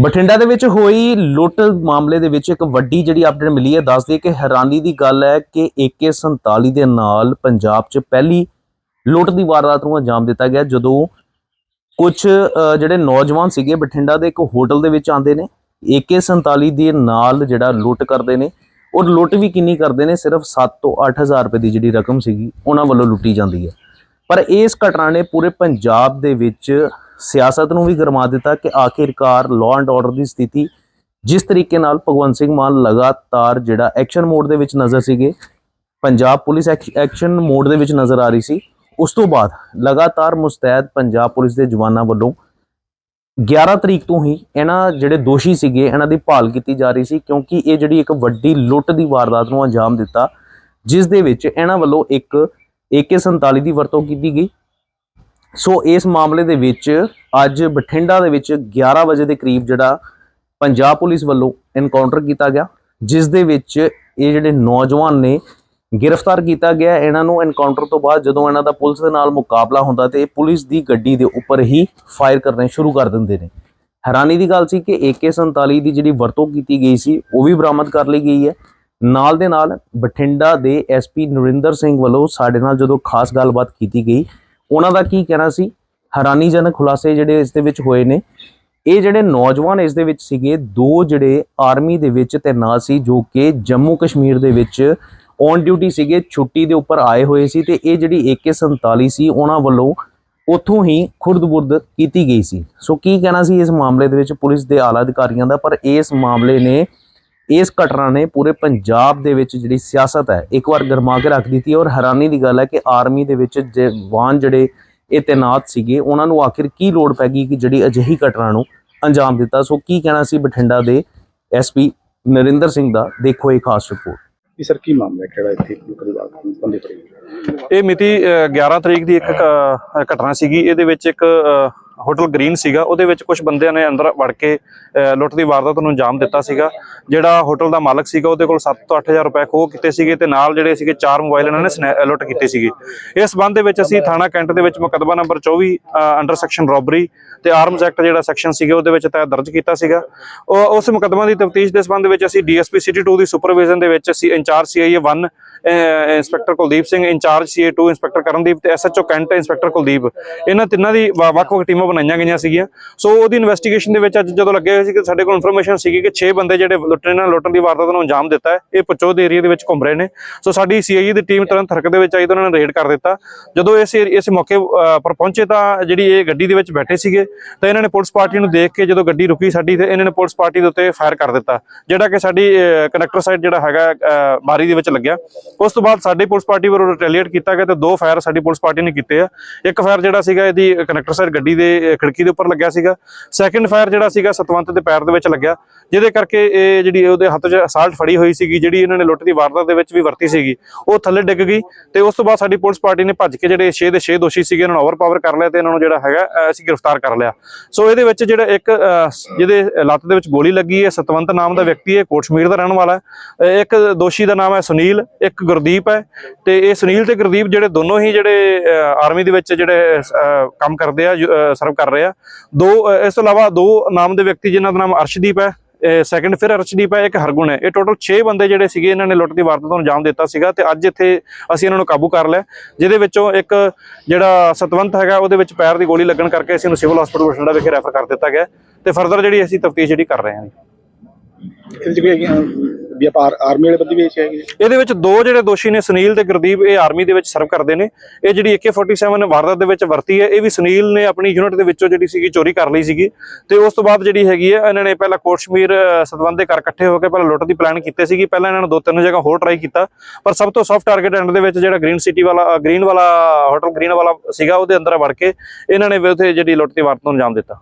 ਬਠਿੰਡਾ ਦੇ ਵਿੱਚ ਹੋਈ ਲੁੱਟ ਮਾਮਲੇ ਦੇ ਵਿੱਚ ਇੱਕ ਵੱਡੀ ਜਿਹੜੀ ਅਪਡੇਟ ਮਿਲੀ ਹੈ ਦੱਸਦੀ ਹੈ ਕਿ ਹੈਰਾਨੀ ਦੀ ਗੱਲ ਹੈ ਕਿ AK47 ਦੇ ਨਾਲ ਪੰਜਾਬ 'ਚ ਪਹਿਲੀ ਲੁੱਟ ਦੀ ਵਾਰਦਾਤ ਨੂੰ ਅੰਜਾਮ ਦਿੱਤਾ ਗਿਆ, ਜਦੋਂ ਕੁਝ ਜਿਹੜੇ ਨੌਜਵਾਨ ਸੀਗੇ ਬਠਿੰਡਾ ਦੇ ਇੱਕ ਹੋਟਲ ਦੇ ਵਿੱਚ ਆਉਂਦੇ ਨੇ AK47 ਦੇ ਨਾਲ ਜਿਹੜਾ ਲੁੱਟ ਕਰਦੇ ਨੇ, ਔਰ ਲੁੱਟ ਵੀ ਕਿੰਨੀ ਕਰਦੇ ਨੇ, ਸਿਰਫ 7 ਤੋਂ 8000 ਰੁਪਏ ਦੀ ਜਿਹੜੀ ਰਕਮ ਸੀਗੀ, ਉਹਨਾਂ ਵੱਲੋਂ ਲੁੱਟੀ ਜਾਂਦੀ ਹੈ। ਪਰ ਇਸ ਘਟਨਾ ਨੇ ਪੂਰੇ ਪੰਜਾਬ ਦੇ ਵਿੱਚ ਸਿਆਸਤ ਨੂੰ ਵੀ ਗਰਮਾ ਦਿੱਤਾ ਕਿ ਆਖਿਰਕਾਰ ਲਾਅ ਐਂਡ ਆਰਡਰ ਦੀ ਸਥਿਤੀ ਜਿਸ ਤਰੀਕੇ ਨਾਲ ਭਗਵੰਤ ਸਿੰਘ ਮਾਨ ਲਗਾਤਾਰ ਜਿਹੜਾ ਐਕਸ਼ਨ ਮੋਡ ਦੇ ਵਿੱਚ ਨਜ਼ਰ ਸੀਗੇ, ਪੰਜਾਬ ਪੁਲਿਸ ਐਕਸ਼ਨ ਮੋਡ ਦੇ ਵਿੱਚ ਨਜ਼ਰ ਆ ਰਹੀ ਸੀ, ਉਸ ਤੋਂ ਬਾਅਦ ਲਗਾਤਾਰ ਮੁਸਤੈਦ ਪੰਜਾਬ ਪੁਲਿਸ ਦੇ ਜਵਾਨਾਂ ਵੱਲੋਂ 11 ਤਰੀਕ ਤੋਂ ਹੀ ਇਹਨਾਂ ਜਿਹੜੇ ਦੋਸ਼ੀ ਸੀਗੇ, ਇਹਨਾਂ ਦੀ ਭਾਲ ਕੀਤੀ ਜਾ ਰਹੀ ਸੀ ਕਿਉਂਕਿ ਇਹ ਜਿਹੜੀ ਇੱਕ ਵੱਡੀ ਲੁੱਟ ਦੀ ਵਾਰਦਾਤ ਨੂੰ ਅੰਜਾਮ ਦਿੱਤਾ, ਜਿਸ ਦੇ ਵਿੱਚ ਇਹਨਾਂ ਵੱਲੋਂ ਇੱਕ AK47 ਦੀ ਵਰਤੋਂ ਕੀਤੀ ਗਈ। ਸੋ ਇਸ ਮਾਮਲੇ ਦੇ ਵਿੱਚ ਅੱਜ ਬਠਿੰਡਾ ਦੇ ਵਿੱਚ 11 ਵਜੇ ਦੇ ਕਰੀਬ ਜਿਹੜਾ ਪੰਜਾਬ ਪੁਲਿਸ ਵੱਲੋਂ ਐਨਕਾਊਂਟਰ ਕੀਤਾ ਗਿਆ, ਜਿਸ ਦੇ ਵਿੱਚ ਇਹ ਜਿਹੜੇ ਨੌਜਵਾਨ ਨੇ ਗ੍ਰਿਫਤਾਰ ਕੀਤਾ ਗਿਆ। ਇਹਨਾਂ ਨੂੰ ਐਨਕਾਊਂਟਰ ਤੋਂ ਬਾਅਦ ਜਦੋਂ ਇਹਨਾਂ ਦਾ ਪੁਲਿਸ ਦੇ ਨਾਲ ਮੁਕਾਬਲਾ ਹੁੰਦਾ ਤੇ ਇਹ ਪੁਲਿਸ ਦੀ ਗੱਡੀ ਦੇ ਉੱਪਰ ਹੀ ਫਾਇਰ ਕਰਨੇ ਸ਼ੁਰੂ ਕਰ ਦਿੰਦੇ ਨੇ। ਹੈਰਾਨੀ ਦੀ ਗੱਲ ਸੀ ਕਿ AK47 ਦੀ ਜਿਹੜੀ ਵਰਤੋਂ ਕੀਤੀ ਗਈ ਸੀ, ਉਹ ਵੀ ਬਰਾਮਦ ਕਰ ਲਈ ਗਈ ਹੈ। ਨਾਲ ਦੇ ਨਾਲ ਬਠਿੰਡਾ ਦੇ ਐਸਪੀ ਨਰਿੰਦਰ ਸਿੰਘ ਵੱਲੋਂ ਸਾਡੇ ਨਾਲ ਜਦੋਂ ਖਾਸ ਗੱਲਬਾਤ ਕੀਤੀ ਗਈ ਉਹਨਾਂ ਦਾ ਕੀ ਕਹਿਣਾ ਸੀ? ਹੈਰਾਨੀਜਨਕ ਖੁਲਾਸੇ ਜਿਹੜੇ ਇਸ ਦੇ ਵਿੱਚ ਹੋਏ ਨੇ। ਇਹ ਜਿਹੜੇ ਨੌਜਵਾਨ ਇਸ ਦੇ ਵਿੱਚ ਸੀਗੇ, ਦੋ ਜਿਹੜੇ ਆਰਮੀ ਦੇ ਵਿੱਚ ਤੈਨਾਤ ਸੀ, ਜੋ ਕਿ ਜੰਮੂ ਕਸ਼ਮੀਰ ਦੇ ਵਿੱਚ ਔਨ ਡਿਊਟੀ ਸੀਗੇ, ਛੁੱਟੀ ਦੇ ਉੱਪਰ ਆਏ ਹੋਏ ਸੀ ਤੇ ਇਹ ਜਿਹੜੀ AK47 ਸੀ, ਉਹਨਾਂ ਵੱਲੋਂ ਉੱਥੋਂ ਹੀ ਖੁਰਦ-ਬੁਰਦ ਕੀਤੀ ਗਈ ਸੀ। ਸੋ ਕੀ ਕਹਿਣਾ ਸੀ ਇਸ ਮਾਮਲੇ ਦੇ ਵਿੱਚ ਪੁਲਿਸ ਦੇ ਆਲਾ ਅਧਿਕਾਰੀਆਂ ਦਾ? ਪਰ ਇਸ ਮਾਮਲੇ ਨੇ ਇਸ ਘਟਨਾ ਨੇ ਪੂਰੇ ਪੰਜਾਬ ਦੇ ਵਿੱਚ ਜਿਹੜੀ ਸਿਆਸਤ ਹੈ ਇੱਕ ਵਾਰ ਗਰਮਾ ਕੇ ਰੱਖ ਦਿੱਤੀ ਔਰ ਹੈਰਾਨੀ ਦੀ ਗੱਲ ਹੈ ਕਿ ਆਰਮੀ ਦੇ ਵਿੱਚ ਜਵਾਨ ਜਿਹੜੇ ਇਹ ਤੈਨਾਤ ਸੀਗੇ ਉਹਨਾਂ ਨੂੰ ਆਖਿਰ ਕੀ ਲੋੜ ਪੈ ਗਈ ਕਿ ਜਿਹੜੀ ਅਜਿਹੀ ਘਟਨਾ ਨੂੰ ਅੰਜਾਮ ਦਿੱਤਾ? ਸੋ ਕੀ ਕਹਿਣਾ ਸੀ ਬਠਿੰਡਾ ਦੇ ਐਸਪੀ ਨਰਿੰਦਰ ਸਿੰਘ ਦਾ? ਦੇਖੋ ਇਹ ਖਾਸ ਰਿਪੋਰਟ। ਇਹ ਸਰ ਕੀ ਮਾਮਲਾ ਹੈ ਕਿਹੜਾ ਇੱਥੇ ਬਾਤ ਬੰਦੇ ਫੜੀ ਇਹ ਮਿਤੀ ਅ, 11 ਤਰੀਕ ਦੀ ਇੱਕ ਘਟਨਾ ਸੀਗੀ। ਇਹਦੇ ਵਿੱਚ ਇੱਕ ਹੋਟਲ ਗ੍ਰੀਨ ਸੀਗਾ ਉਹਦੇ ਵਿੱਚ ਕੁਝ ਬੰਦਿਆਂ ਨੇ ਅੰਦਰ ਵੜ ਕੇ ਅ, ਲੁੱਟ ਦੀ ਵਾਰਦਾਤ ਨੂੰ ਅੰਜਾਮ ਦਿੱਤਾ ਸੀਗਾ। ਜਿਹੜਾ ਹੋਟਲ ਦਾ ਮਾਲਕ ਸੀਗਾ ਉਹਦੇ ਕੋਲ 7 ਤੋਂ 8000 ਰੁਪਏ ਖੋਹ ਕੀਤੇ ਸੀਗੇ ਤੇ ਨਾਲ ਜਿਹੜੇ ਸੀਗੇ ਚਾਰ ਮੋਬਾਈਲ ਇਹਨਾਂ ਨੇ ਲੁੱਟ ਕੀਤੀ ਸੀਗੀ। ਇਸ ਸੰਬੰਧ ਦੇ ਵਿੱਚ ਅਸੀਂ ਥਾਣਾ ਕੈਂਟ ਦੇ ਵਿੱਚ ਮੁਕੱਦਮਾ ਨੰਬਰ 24 ਅੰਡਰ ਸੈਕਸ਼ਨ ਰੋਬਰੀ ਤੇ ਆਰਮਸ ਐਕਟ ਜਿਹੜਾ ਸੈਕਸ਼ਨ ਸੀਗਾ ਉਹਦੇ ਵਿੱਚ ਤਹਿ ਦਰਜ ਕੀਤਾ ਸੀਗਾ। ਉਹ ਉਸ ਮੁਕੱਦਮਾ ਦੀ ਤਫਤੀਸ਼ ਦੇ ਸੰਬੰਧ ਵਿੱਚ ਅਸੀਂ ਡੀਐਸਪੀ ਸਿਟੀ 2 ਦੀ ਸੁਪਰਵਿਜ਼ਨ ਦੇ ਵਿੱਚ ਅਸੀਂ incharge CIA 1 inspector Kuldeep Singh incharge CA 2 inspector Karandeep ਤੇ ਐਸਐਚਓ ਕੈਂਟ ਇੰਸਪੈਕਟਰ ਕੁਲਦੀਪ। ਇਹਨਾਂ ਤਿੰਨਾਂ ਦੀ ਵੱਖ-ਵੱਖ ਟੀਮਾਂ ਬਣਾਈਆਂ ਗਈਆਂ ਸੀਗੀਆਂ। ਸੋ ਉਹਦੀ ਇਨਵੈਸਟੀਗੇਸ਼ਨ ਦੇ ਵਿੱਚ ਅੱਜ ਜਦੋਂ ਲੱਗੇ ਹੋਏ ਸੀ ਕਿ ਸਾਡੇ ਕੋਲ ਇਨਫੋਰਮੇਸ਼ਨ ਸੀਗੀ ਕਿ 6 ਬੰਦੇ ਜਿਹੜੇ ਲੁੱਟਣੇ ਨਾਲ ਲੁੱਟਣ ਦੀ ਵਾਰਦਾਤ ਨੂੰ ਅੰਜਾਮ ਦਿੱਤਾ ਹੈ ਇਹ ਪਚੋਦ ਏਰੀਆ ਦੇ ਵਿੱਚ ਘੁੰਮ ਰਹੇ ਨੇ। ਸੋ ਸਾਡੀ ਸੀਆਈਏ ਦੀ ਟੀਮ ਤੁਰੰਤ ਹਰਕਤ ਦੇ ਵਿੱਚ ਆਈ ਤਾਂ ਉਹਨਾਂ ਨੇ ਰੇਡ ਕਰ ਦਿੱਤਾ। ਜਦੋਂ ਇਸ ਏਰੀ- ਇਸ ਮੌਕੇ ਅ, ਪਰ ਪਹੁੰਚੇ ਤਾਂ ਜਿਹੜੀ ਇਹ ਗੱਡੀ ਦੇ ਵਿੱਚ ਬੈਠੇ ਸੀਗੇ ਤਾਂ ਇਹਨਾਂ ਨੇ ਪੁਲਿਸ ਪਾਰਟੀ ਨੂੰ ਦੇਖ ਕੇ ਜਦੋਂ ਗੱਡੀ ਰੁਕੀ ਸਾਡੀ ਤੇ ਇਹਨਾਂ ਨੇ ਪੁਲਿਸ ਪਾਰਟੀ ਦੇ ਉੱਤੇ ਫਾਇਰ ਕਰ ਦਿੱਤਾ। ਜਿਹੜਾ ਕਿ ਸਾਡੀ ਕੰਡਕਟਰ ਸਾਈਡ ਜਿਹੜਾ ਹੈਗਾ ਬਾਰੀ ਦੇ ਵਿੱਚ ਲੱਗਿਆ। ਉਸ ਤੋਂ ਬਾਅਦ ਸਾਡੀ ਪੁਲਿਸ ਪਾਰਟੀ ਵੱਲੋਂ ਰਿਟੈਲੀਏਟ ਕੀਤਾ ਗਿਆ ਤੇ ਦੋ ਫਾਇਰ ਸਾਡੀ ਪੁਲਿਸ ਪਾਰਟੀ ਨੇ ਕੀਤੇ ਆ। ਇੱਕ ਫਾਇਰ ਜਿਹੜਾ ਸੀਗਾ ਇਹਦੀ ਕੰਡਕਟਰ ਸਾਈਡ ਗੱਡੀ ਦੇ ਅ, ਖਿੜਕੀ ਦੇ ਉੱਪਰ ਲੱਗਿਆ ਸੀਗਾ। ਸੈਕੰਡ ਫਾਇਰ ਜਿਹੜਾ ਸੀਗਾ ਸਤਵੰਤ ਦੇ ਪੈਰ ਦੇ ਵਿੱਚ ਲੱਗਿਆ। ਜਿਹਦੇ ਕਰਕੇ ਇਹ ਜਿਹੜੀ ਉਹਦੇ ਹੱਥ 'ਚ ਅਸਾਲਟ ਫੜੀ ਹੋਈ ਸੀਗੀ ਜਿਹੜੀ ਇਹਨਾਂ ਨੇ ਲੁੱਟ ਦੀ ਵਾਰਦਾਤ ਦੇ ਵਿੱਚ ਵੀ ਵਰਤੀ ਸੀਗੀ। ਉਹ ਥੱਲੇ ਡਿੱਗ ਗਈ ਤੇ ਉਸ ਤੋਂ ਬਾਅਦ ਸਾਡੀ ਪੁਲਿਸ ਪਾਰਟੀ ਨੇ ਭੱਜ ਕੇ ਜਿਹੜੇ 6 ਦੇ 6 ਦੋਸ਼ੀ ਸੀਗੇ ਇਹਨਾਂ ਨੂੰ ਓਵਰਪਾਵਰ ਕਰ ਲਿਆ ਤੇ ਇਹਨਾਂ ਨੂੰ ਜਿਹੜਾ ਹੈਗਾ ਅਸੀਂ ਗ੍ਰਿਫਤਾਰ ਕਰ ਲਿਆ। ਸੋ ਇਹਦੇ ਵਿੱਚ ਜਿਹੜਾ ਇੱਕ ਅ, ਸ- ਜਿਹਦੇ ਲੱਤ ਦੇ ਵਿੱਚ ਗੋਲੀ ਲੱਗੀ ਹੈ ਸਤਵੰਤ ਨਾਮ ਦਾ ਵਿਅਕਤੀ ਹੈ ਕੋਟਸ਼ਮੀਰ ਦਾ ਰਹਿਣ ਵਾਲਾ ਹੈ। ਇੱਕ ਦੋਸ਼ੀ ਦਾ ਨਾਮ ਹੈ ਸੁਨੀਲ ਇੱਕ ਗੁਰਦੀਪ ਹੈ ਤੇ ਇਹ ਸੁਨੀਲ ਤੇ ਗੁਰਦੀਪ ਜਿਹੜੇ ਦੋਨੋਂ ਹੀ ਜਿਹੜੇ ਅ, ਆਰਮੀ ਦੇ ਵਿੱਚ ਜਿਹੜੇ ਕੰਮ ਕਰਦੇ ਆ ਸਰਵ ਕਰ ਰਹੇ ਆ। ਦੋ ਇਸ ਤੋਂ ਇਲਾਵਾ ਦੋ ਨਾਮ ਦੇ ਵਿਅਕਤੀ ਜਿਨ੍ਹਾਂ ਦਾ ਨਾਮ ਅਰਸ਼ਦੀਪ ਹੈ ਸੈਕੰਡ ਫਿਰ ਅਰਸ਼ਦੀਪ ਹੈ, ਇੱਕ ਹਰਗੁਣ ਹੈ। ਇਹ ਟੋਟਲ 6 ਬੰਦੇ ਜਿਹੜੇ ਸੀਗੇ, ਇਹਨਾਂ ਨੇ ਲੁੱਟ ਦੀ ਵਾਰਦਾਤ ਨੂੰ ਅੰਜਾਮ ਦਿੱਤਾ ਸੀਗਾ ਤੇ ਅੱਜ ਇੱਥੇ ਅਸੀਂ ਇਹਨਾਂ ਨੂੰ ਕਾਬੂ ਕਰ ਲਿਆ। ਜਿਹਦੇ ਵਿੱਚੋਂ ਇੱਕ ਜਿਹੜਾ ਸਤਵੰਤ ਹੈਗਾ, ਉਹਦੇ ਵਿੱਚ ਪੈਰ ਦੀ ਗੋਲੀ ਲੱਗਣ ਕਰਕੇ ਅਸੀਂ ਉਹਨੂੰ ਸਿਵਲ ਹਸਪੀਟਲ ਬਠਿੰਡਾ ਵਿਖੇ ਰੈਫਰ ਕਰ ਦਿੱਤਾ ਗਿਆ ਤੇ ਫਰਦਰ ਜਿਹੜੀ ਅਸੀਂ ਤਫਤੀਸ਼ ਜਿਹੜੀ ਕਰ ਰਹੇ ਹਾਂ ਇਹਦੇ ਵੀ ਆਪਾਂ ਆਰਮੀ ਵਾਲੇ ਬੰਦੇ ਵੀ ਇੱਥੇ ਹੈਗੇ। ਇਹਦੇ ਵਿੱਚ ਦੋ ਜਿਹੜੇ ਦੋਸ਼ੀ ਨੇ, ਸੁਨੀਲ ਤੇ ਗੁਰਦੀਪ, ਇਹ ਆਰਮੀ ਦੇ ਵਿੱਚ ਸਰਵ ਕਰਦੇ ਨੇ। ਇਹ ਜਿਹੜੀ AK47 ਵਾਰਦਾਤ ਦੇ ਵਿੱਚ ਵਰਤੀ ਹੈ, ਇਹ ਵੀ ਸੁਨੀਲ ਨੇ ਆਪਣੀ ਯੂਨਿਟ ਦੇ ਵਿੱਚੋਂ ਜਿਹੜੀ ਸੀਗੀ ਚੋਰੀ ਕਰ ਲਈ ਸੀਗੀ। ਤੇ ਉਸ ਤੋਂ ਬਾਅਦ ਜਿਹੜੀ ਹੈਗੀ ਹੈ, ਇਹਨਾਂ ਨੇ ਪਹਿਲਾਂ ਕੋਟਸ਼ਮੀਰ ਸਤਵੰਦ ਦੇ ਘਰ ਇਕੱਠੇ ਹੋ ਕੇ ਪਹਿਲਾਂ ਲੁੱਟ ਦੀ ਪਲਾਨ ਕੀਤੇ ਸੀਗੀ। ਪਹਿਲਾਂ ਇਹਨਾਂ ਨੇ ਦੋ ਤਿੰਨ ਜਗ੍ਹਾ ਹੋਰ ਟਰਾਈ ਕੀਤਾ। ਪਰ ਸਭ ਤੋਂ ਸੌਫਟ ਟਾਰਗੇਟ ਐਂਡ ਦੇ ਵਿੱਚ ਜਿਹੜਾ ਗ੍ਰੀਨ ਸਿਟੀ ਵਾਲਾ ਗ੍ਰੀਨ ਵਾਲਾ ਹੋਟਲ ਗ੍ਰੀਨ ਵਾਲਾ ਸੀਗਾ, ਉਹਦੇ ਅੰਦਰ ਵੜ ਕੇ ਇਹਨਾਂ ਨੇ ਉੱਥੇ ਜਿਹੜੀ ਲੁੱਟ ਦੀ ਵਾਰਤ ਨੂੰ ਅੰਜਾਮ ਦਿੱਤਾ।